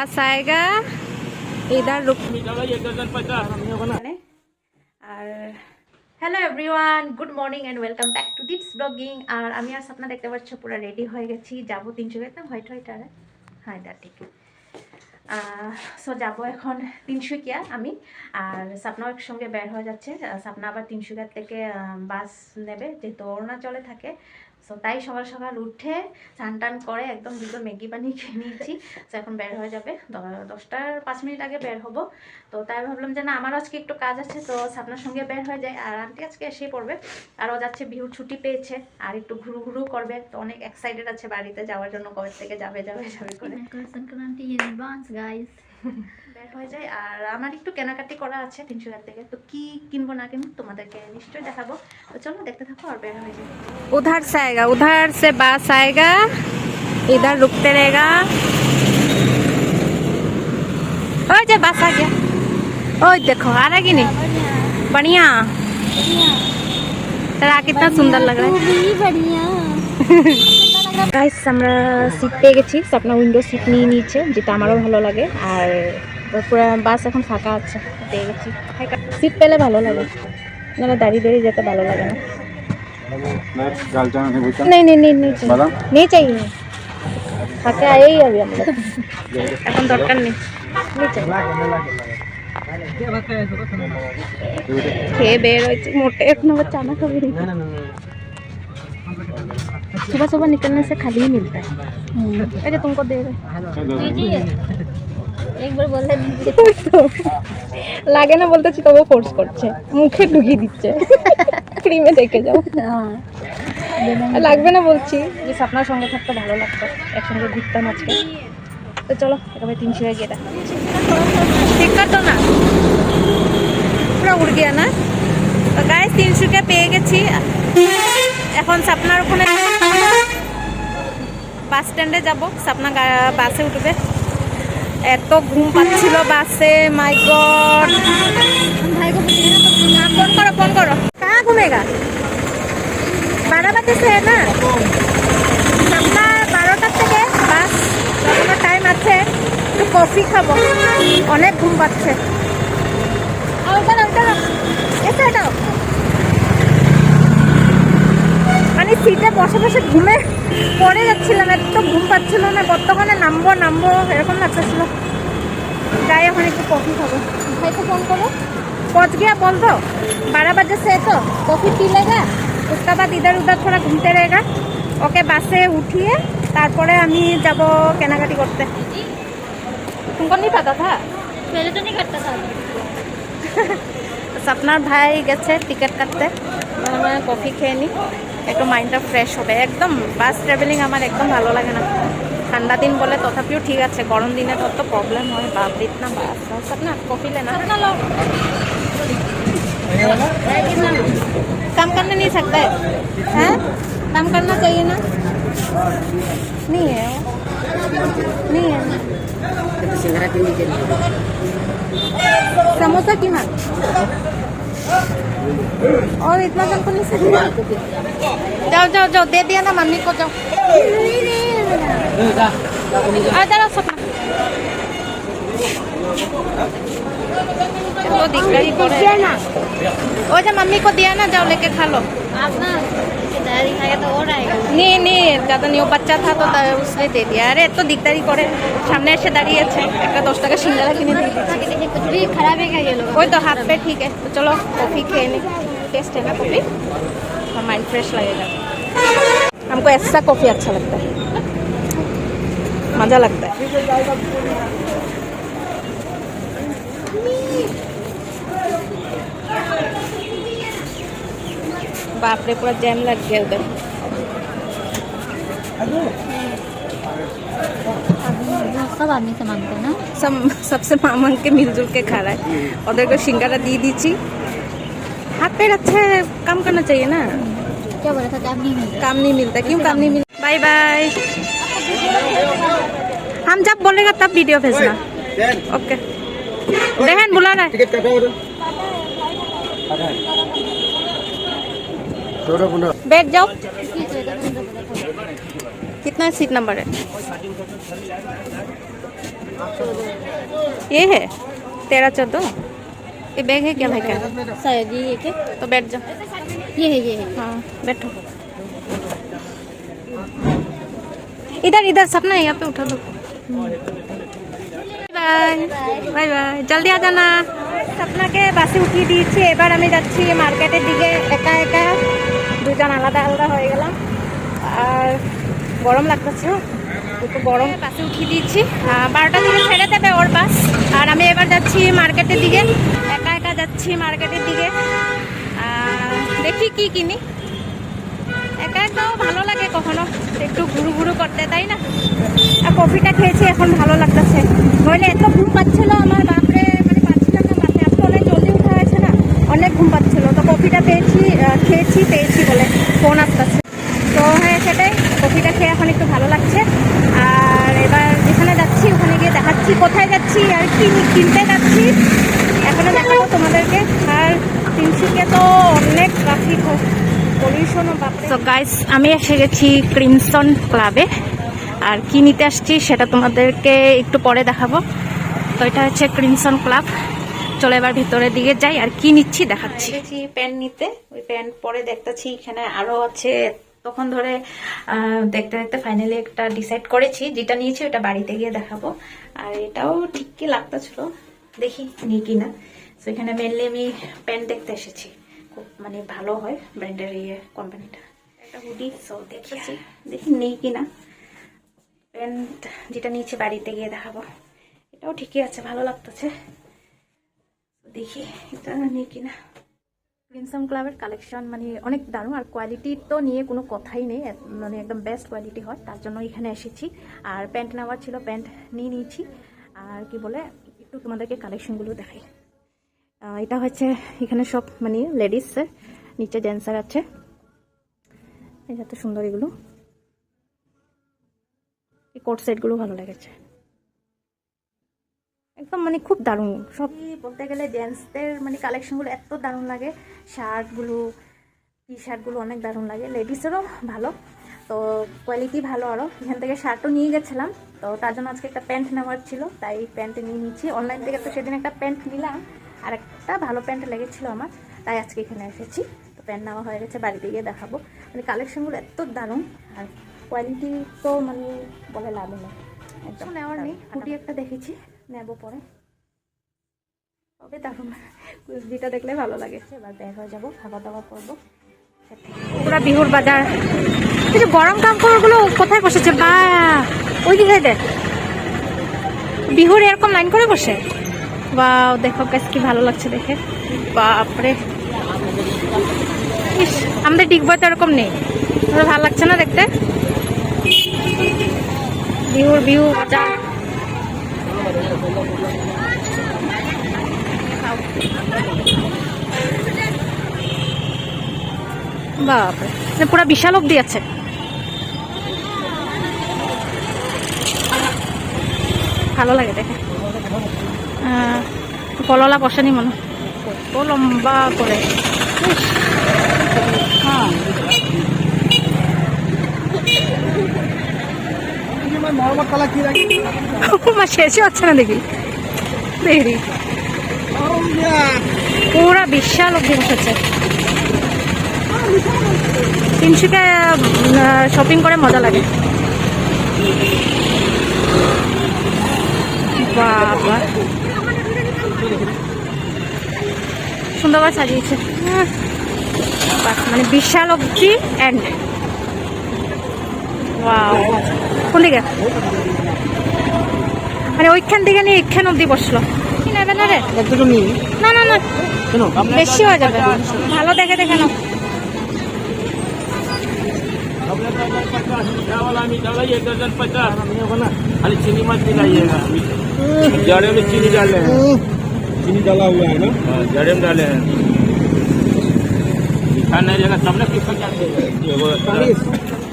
बस आएगा इधर रुक আর hello everyone good morning and welcome back to Dip's blogging আর আমি আর স্বপ্না দেখতে পাচ্ছ পুরো রেডি হয়ে গেছি যাবো তিনশো একদম হোয়াইট হোয়াইট আর হ্যাঁ এটা ঠিক সো যাবো এখন তিনশুকিয়া আমি আর সাপনাও একসঙ্গে বের হয়ে যাচ্ছে আহ, সাপনা আবার তিনশুকিয়া থেকে আহ, বাস নেবে যেহেতু অরুণাচলে থাকে সো তাই সকাল সকাল উঠে স্নান টান করে একদম দুটো ম্যাগি পানি খেয়ে নিয়েছি। তো এখন বের হয়ে যাবে। দশটার পাঁচ মিনিট আগে বের হব। তো তাই ভাবলাম যে না আমারও আজকে একটু কাজ আছে, তো সাপনার সঙ্গে বের হয়ে যায় আর আন্টি আজকে এসেই পড়বে। আর ও যাচ্ছে, বিহুর ছুটি পেয়েছে। আর একটু ঘুরু ঘুরু করবে। তো অনেক এক্সাইটেড আছে বাড়িতে যাওয়ার জন্য, কবে থেকে যাবে যাবে যাবে করে। Makar Sankranti in advance guys বের হয়ে যায় আর আমার একটু কেনাকাটি করা আছে তিনশো থেকে তো কি কিনবো না কিনবো তোমাদেরকে নিশ্চয়ই দেখাবো তো চলো দেখতে থাকো আর বের হয়ে যাই उधर से आएगा उधर से बस आएगा इधर रुकते रहेगा ओए जे बस आ गया ओए देखो आ रहा कि नहीं बढ़िया तेरा कितना सुंदर लग रहा है খুবই बढ़िया গাইস আমরা সিট পেয়ে গেছি আপনার উইন্ডো সিট নিয়ে নিয়েছে যেটা আমারও ভালো লাগে আর পুরো বাস এখন ফাঁকা আছে পেয়ে গেছি সিট পেলে ভালো লাগে নাহলে দাঁড়িয়ে দাঁড়িয়ে যেতে ভালো লাগে না दाल चावल नहीं पूछा नहीं नहीं नहीं नहीं चाहिए बादाम नहीं चाहिए खाके आए ही अभी हम लोग এখন দরকার নেই नहीं चाहिए খেয়ে বের হয়েছে মোটে এখনো वो चाना कभी नहीं सुबह सुबह निकलने से खाली ही मिलता है अरे तुमको दे रहे लीजिए एक बार बोल दीजिए ওই তো লাগে না বলতেছি তবু ফোর্স করছে মুখে ঢুকিয়ে দিচ্ছে ক্রিমে দেখে যাও हाँ লাগবে না বলছি যে আপনার সঙ্গে থাকতে ভালো লাগতো একসঙ্গে ঘুরতাম আজকে তো চলো একেবারে তিনশো হয়ে গিয়ে দেখা ঠিক করতো না পুরো উড় গিয়া না তো গায়ে তিনশোকে পেয়ে গেছি এখন সাপনার ওখানে বাস স্ট্যান্ডে যাব। সাপনা বাসে উঠবে। এত ঘুম পাচ্ছিল বাসে মাই ফোন করো ফোন করো। কা ঘুমেগা? বারা বাজেছে না? সাপনা বারোটার থেকে বাস যতটা টাইম আছে। একটু কফি খাব। অনেক ঘুম পাচ্ছে। ওটা ওটা এটা সিটে বসে বসে ঘুমে পড়ে যাচ্ছিলাম এত ঘুম পাচ্ছিল না কতক্ষণে নামবো নামবো এরকম লাগতেছিল যাই এখন একটু কফি খাবো भाई को फोन करो पहुंच गया बोल दो बारह बजे से तो कॉफी पी लेगा उसके बाद इधर उधर थोड़ा घूमते रहेगा ওকে বাসে উঠিয়ে তারপরে আমি যাব কেনাকাটি করতে तुमको नहीं पता था पहले तो नहीं करता था আপনার ভাই গেছে টিকিট কাটতে মানে কফি খেয়ে নি একটু মাইন্ডটা ফ্রেশ হবে। একদম বাস ট্রাভেলিং আমার একদম ভালো লাগে না। ঠান্ডা দিন বলে তথাপিও ঠিক আছে গরম দিনে তোর তো প্রবলেম হয় বাপ দিত না বাস না কপিলে না। কাম করতে নিয়ে থাকতে হ্যাঁ? কাম काम চাই না? সমোসা नहीं और इतना जन को नहीं सकते जाओ जाओ जाओ दे दिया ना मम्मी को जाओ आ जरा सपना तो दिख रही करे ओ जो मम्मी को दिया ना जाओ लेके खा लो आप ना तैयारी खाएगा तो और आएगा नहीं नहीं ज़्यादा नहीं वो बच्चा था तो ता- उसने दे दिया अरे तो दिकदारी করে সামনে এসে দাঁড়িয়েছে একটা দশ টাকা সিঙ্গারা কিনে দিয়ে দিয়েছে आगे देखिए कुछ भी खराब है क्या ये लोग वही तो हाथ पे ठीक है तो चलो कॉफ़ी खेने टेस्ट है ना कॉफ़ी और माइंड फ्रेश लगेगा हमको ऐसा कॉफ़ी अच्छा लगता है मज़ा लगता है બાપરે પૂરા જેમ લાગ ગયા ઉધર सब आदमी से मांगते हैं ना सब सबसे मांग के मिलजुल के खा रहा है उधर को सिंगारा दी दीजिए हाथ पैर अच्छा काम करना चाहिए ना क्या बोला था काम नहीं मिलता काम नहीं मिलता क्यों काम नहीं मिलता बाय बाय हम जब बोलेगा तब वीडियो भेजना ओके देहन बुला रहा है बैठ जाओ ठीक है तो तुम तो बोला था। कितना सीट नंबर है ये है तेरह चौदह ये बैग है क्या भाई का शायद ये क्या तो बैठ जाओ ये है ये है हाँ बैठो इधर इधर सपना यहाँ पे उठा दो বাই বাই বাই জলদি আ জানা স্বপ্নাকে বাসে উঠিয়ে দিয়েছি এবার আমি যাচ্ছি মার্কেটের দিকে একা একা দুজন আলাদা আলাদা হয়ে গেলাম। আর গরম লাগতেছে একটু গরম। বাসে উঠিয়ে দিয়েছি। আহ, বারোটার দিকে ছেড়ে দেবে ওর বাস। আর আমি এবার যাচ্ছি মার্কেটের দিকে। একা একা যাচ্ছি মার্কেটের দিকে। দেখি কি কিনি। একা একাও ভালো লাগে কখনো। একটু ঘুরু ঘুরু করতে তাই না? আর কফিটা খেয়েছি এখন ভালো লাগতেছে। নইলে এত ঘুম পাচ্ছিল আমার বাপরে মানে পাচ্ছিলাম না মাথায় আজকে অনেক জলদি উঠা হয়েছে না অনেক ঘুম পাচ্ছিল তো কফিটা পেয়েছি আহ, খেয়েছি, পেয়েছি বলে ফোন আসতেছে। তো হ্যাঁ সেটাই। কফিটা খেয়ে এখন একটু ভালো লাগছে। আর এবার যেখানে যাচ্ছি, ওখানে গিয়ে দেখাচ্ছি কোথায় যাচ্ছি আর কি কিনতে যাচ্ছি। এখনও দেখাবো তোমাদেরকে। আর তিনশিকে তো অনেক ট্রাফিক পলিউশনও তো গাইস আমি এসে গেছি ক্রিমসন ক্লাবে আর কি নিতে আসছি, সেটা তোমাদেরকে একটু পরে দেখাবো। তো এটা হচ্ছে ক্রিমসন ক্লাব চলো এবার ভিতরের দিকে যাই আর কি নিচ্ছি দেখাচ্ছি। প্যান্ট নিতে, ওই প্যান্ট পরে দেখতেছি এখানে আরও আছে। তখন ধরে দেখতে দেখতে ফাইনালি একটা ডিসাইড করেছি, যেটা নিয়েছি ওটা বাড়িতে গিয়ে দেখাবো। আর এটাও ঠিক কি লাগতেছিল দেখি নিই কিনা। তো এখানে মেনলি আমি প্যান্ট দেখতে এসেছি। খুব মানে ভালো হয় ব্র্যান্ডের ইয়ে কোম্পানিটা। একটা হুডি সো দেখেছি দেখি নেই কিনা। প্যান্ট যেটা নিয়েছি বাড়িতে গিয়ে দেখাবো। এটাও ঠিকই আছে, ভালো লাগতেছে। দেখি এটা নিই কিনা। ক্রিমসন ক্লাবের কালেকশন মানে অনেক দারুণ, আর কোয়ালিটি তো নিয়ে কোনো কথাই নেই মানে একদম বেস্ট কোয়ালিটি হয়, তার জন্য এখানে এসেছি। আর প্যান্ট নেওয়ার ছিল প্যান্ট নিয়ে নিয়েছি। আর কি বলে, একটু তোমাদেরকে কালেকশনগুলো দেখাই। এটা হচ্ছে এখানে সব মানে লেডিসের নিচে জেন্টসের আছে। এই এত সুন্দর এগুলো। এই কোট সেটগুলো ভালো লেগেছে। একদম মানে খুব দারুণ। সব বলতে গেলে জেন্টসদের মানে কালেকশনগুলো এত দারুণ লাগে। শার্টগুলো টি শার্টগুলো অনেক দারুণ লাগে। লেডিসেরও ভালো তো কোয়ালিটি ভালো আরও। এখান থেকে শার্টও নিয়ে গেছিলাম তো তার জন্য আজকে একটা প্যান্ট নেওয়ার ছিল। তাই প্যান্ট নিয়ে নিচ্ছি। অনলাইন থেকে তো সেদিন একটা প্যান্ট নিলাম আর একটা ভালো প্যান্ট লেগেছিলো আমার। তাই আজকে এখানে এসেছি। তো প্যান্ট নেওয়া হয়ে গেছে বাড়িতে গিয়ে দেখাবো। মানে কালেকশনগুলো এত দারুণ আর কোয়ালিটি তো মানে বলে লাভ নেই। একদম নেওয়ার নেই হুডি একটা দেখেছি। নেব পরে। তবে দারুণ। যেটা দেখলে ভালো লাগে। এবার বের হয়ে যাব খাওয়া দাওয়া করব। পুরা বিহুর বাজার। যে গরম কাপড়গুলো কোথায় বসেছে? বা ওই দিকে দেখ। বিহুর এরকম লাইন করে বসে। বা দেখো গাছ কি ভালো লাগছে দেখে। বাপরে। ইস, আমাদের ডিগবয় তো এরকম নেই। ভালো লাগছে না দেখতে? বিহুর, বিহু, বাজার। বাপরে। এটা পুরো বিশাল অব্দি আছে। ভালো লাগে দেখে। কললা বসানি মনে কত লম্বা করে। ইস, মা হচ্ছে না দেখি। দেখি পুরা বিশাল অব্দি বসেছে। তিনশোকে শপিং করে মজা লাগে। বাবা। সুন্দর করে সাজিয়েছে মানে বিশাল অব্দি অ্যান্ড কোন দিকে? মানে ওইখান থেকে নিয়ে এখান অব্দি বসল। নেবে না রে? না। না না বেশি হয়ে যাবে। ভালো দেখে দেখে নাও। वाला मीठा वाला दर्जन पचास खाली चीनी मत मिलाइएगा जड़े में चीनी डाले हैं। चीनी डाला हुआ है ना? हाँ, जड़े में डाले हैं। नहीं रहेगा तब ना किस चालीस।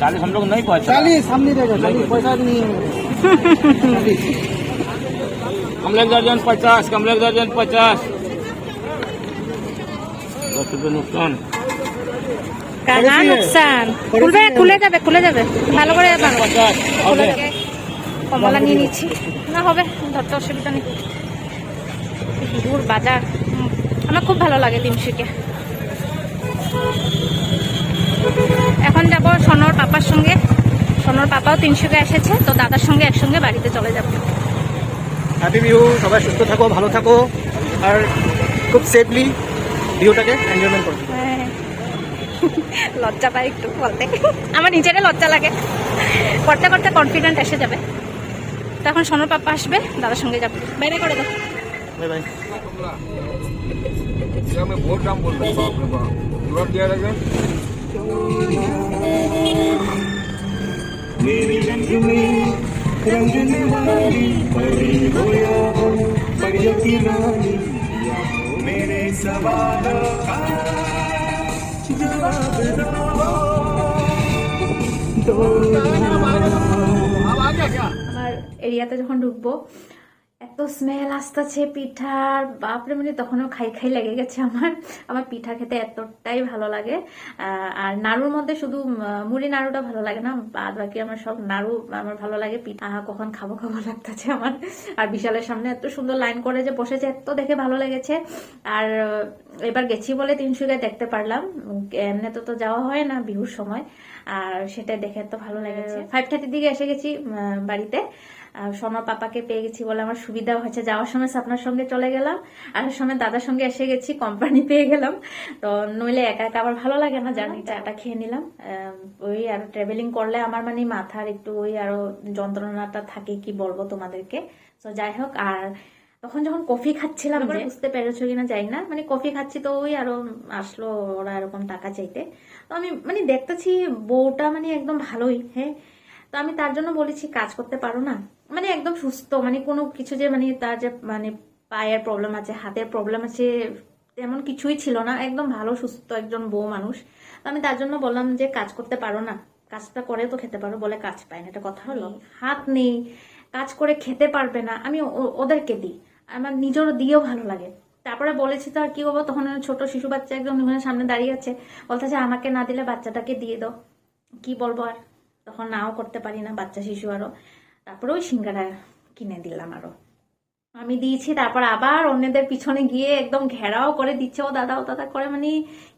चालीस हम लोग नहीं पहुँचा। चालीस सामने रहेगा पैसा नहीं है। कमलेक दर्जन पचास कमलेक दर्जन पचास। दस रुपये नुकसान। খুলে যাবে খুলে যাবে। ভালো করে আচ্ছা, আচ্ছা, আচ্ছা। কমলা নিয়ে নিচ্ছি। না হবে। ধরতে অসুবিধা নেই। দূর বাজার। আমার খুব ভালো লাগে এখন যাব সনর পাপার সঙ্গে। সনর পাপাও তিনশুকে এসেছে। তো দাদার সঙ্গে একসঙ্গে বাড়িতে চলে যাব। হ্যাপি বিহু সবাই সুস্থ থাকো ভালো থাকো। আর খুব সেফলি বিহুটাকে এনজয়মেন্ট করব লজ্জা পাই একটু বলতে। আমার নিজেরই লজ্জা লাগে। করতে করতে কনফিডেন্ট এসে যাবে। তখন সনর পাপা আসবে দাদার সঙ্গে যাবে। বাইরে করে দাও। Bye bye. मैं আমার এরিয়াতে যখন ঢুকবো এত স্মেল আসতেছে পিঠার। বাপরে মানে তখনও খাই খাই লেগে গেছে আমার। আমার পিঠা খেতে এতটাই ভালো লাগে। আর নাড়ুর মধ্যে শুধু মুড়ি নাড়ুটা ভালো লাগে না বাদ বাকি আমার সব নাড়ু আমার ভালো লাগে। পিঠা কখন খাব খাব লাগতেছে আমার। আর বিশালের সামনে এত সুন্দর লাইন করে যে বসেছে এত দেখে ভালো লেগেছে। আর এবার গেছি বলে তিনশুকে দেখতে পারলাম। এমনি তো তো যাওয়া হয় না বিহুর সময়। আর সেটা দেখে তো ভালো লেগেছে। ফাইভ থার্টির দিকে এসে গেছি বাড়িতে। সোনার পাপাকে পেয়ে গেছি বলে আমার সুবিধা হয়েছে। যাওয়ার সময় আপনার সঙ্গে চলে গেলাম আসার সময় দাদার সঙ্গে এসে গেছি কোম্পানি পেয়ে গেলাম। তো নইলে একা একা আবার ভালো লাগে না জানি চাটা খেয়ে নিলাম। ওই আর ট্রাভেলিং করলে আমার মানে মাথার একটু ওই আরও যন্ত্রণাটা থাকে কি বলব তোমাদেরকে? তো যাই হোক আর তখন যখন কফি খাচ্ছিলাম যে বুঝতে পেরেছ কিনা যাই না মানে কফি খাচ্ছি তো ওই আরও আসলো ওরা এরকম টাকা চাইতে। তো আমি মানে দেখতেছি বউটা মানে একদম ভালোই হ্যাঁ? তো আমি তার জন্য বলেছি কাজ করতে পারো না। মানে একদম সুস্থ মানে কোনো কিছু যে মানে তার যে মানে পায়ের প্রবলেম আছে হাতের প্রবলেম আছে তেমন কিছুই ছিল না। একদম ভালো সুস্থ একজন বউ মানুষ। তো আমি তার জন্য বললাম যে কাজ করতে পারো না। কাজটা করে তো খেতে পারো বলে কাজ পায় না। এটা কথা হলো। হাত নেই কাজ করে খেতে পারবে না। আমি ওদেরকে দিই। আমার নিজেরও দিয়েও ভালো লাগে। তারপরে বলেছি তো আর কি করব? তখন ছোট শিশু বাচ্চা একদম ওখানে সামনে দাঁড়িয়ে আছে। বলতেছে আমাকে না দিলে বাচ্চাটাকে দিয়ে দাও। কি বলব আর? তখন নাও করতে পারি না বাচ্চা শিশু আরও। তারপরে ওই সিঙ্গারা কিনে দিলাম আরও। আমি দিয়েছি তারপর আবার অন্যদের পিছনে গিয়ে একদম ঘেরাও করে দিচ্ছে। ও দাদা ও দাদা করে মানে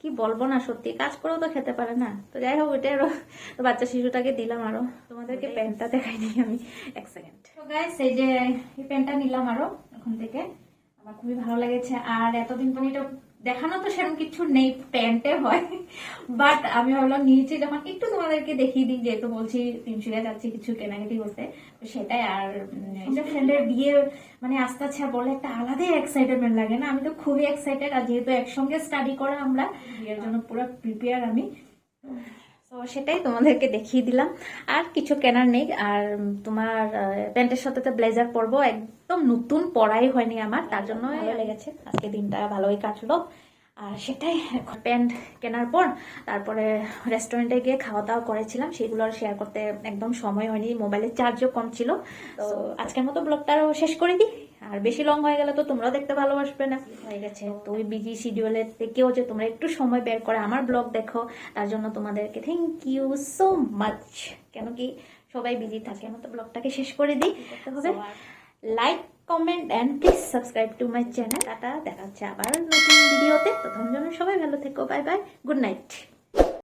কি বলব না সত্যি কাজ করেও তো খেতে পারে না। তো যাই হোক ওইটাই আরও। তো বাচ্চা শিশুটাকে দিলাম আরও। তোমাদেরকে প্যান্টটা দেখাইনি আমি। এক সেকেন্ড। তো গাইস এই যে এই প্যান্টটা নিলাম আরও ওখান থেকে। আমার খুবই ভালো লেগেছে। আর এতদিন তো এটা দেখানো তো সেরকম কিছু নেই, প্যান্টে হয়। বাট আমি ভাবলাম নিয়েছি যখন একটু তোমাদেরকে দেখিয়ে দিই, যেহেতু বলছি তিনশিরা যাচ্ছি, কিছু কেনাকাটি করতে সেটাই আর ফ্রেন্ডের বিয়ে মানে আস্তে আস্তে বলে একটা আলাদাই এক্সাইটেডমেন্ট লাগে না? আমি তো খুবই এক্সাইটেড আর যেহেতু একসঙ্গে স্টাডি করা আমরা, বিয়ের জন্য পুরো প্রিপেয়ার আমি। তো সেটাই তোমাদেরকে দেখিয়ে দিলাম। আর কিছু কেনার নেই। আর তোমার প্যান্টের সাথে তো ব্লেজার পরবো। একদম নতুন পরাই হয়নি আমার। তার জন্য ভালো লেগেছে। আজকে দিনটা ভালোই কাটলো। আর সেটাই এখন প্যান্ট কেনার পর তারপরে রেস্টুরেন্টে গিয়ে খাওয়া দাওয়া করেছিলাম। সেগুলো আর শেয়ার করতে একদম সময় হয়নি। মোবাইলের চার্জও কম ছিল। তো আজকের মতো ব্লগটা আরও শেষ করে দিই। আর বেশি লং হয়ে গেলে তো তোমরাও দেখতে ভালোবাসবে না। হয়ে গেছে। তো ওই বিজি শিডিউলের থেকেও যে তোমরা একটু সময় বের করে আমার ব্লগ দেখো তার জন্য তোমাদেরকে থ্যাংক ইউ সো মাচ কেন কি সবাই বিজি থাকে আমি তো ব্লগটাকে শেষ করে দিই। হবে like comment and please subscribe to my channel tata দেখা হচ্ছে আবার নতুন ভিডিওতে তখন জন্য সবাই ভালো থেকো বাই বাই গুড নাইট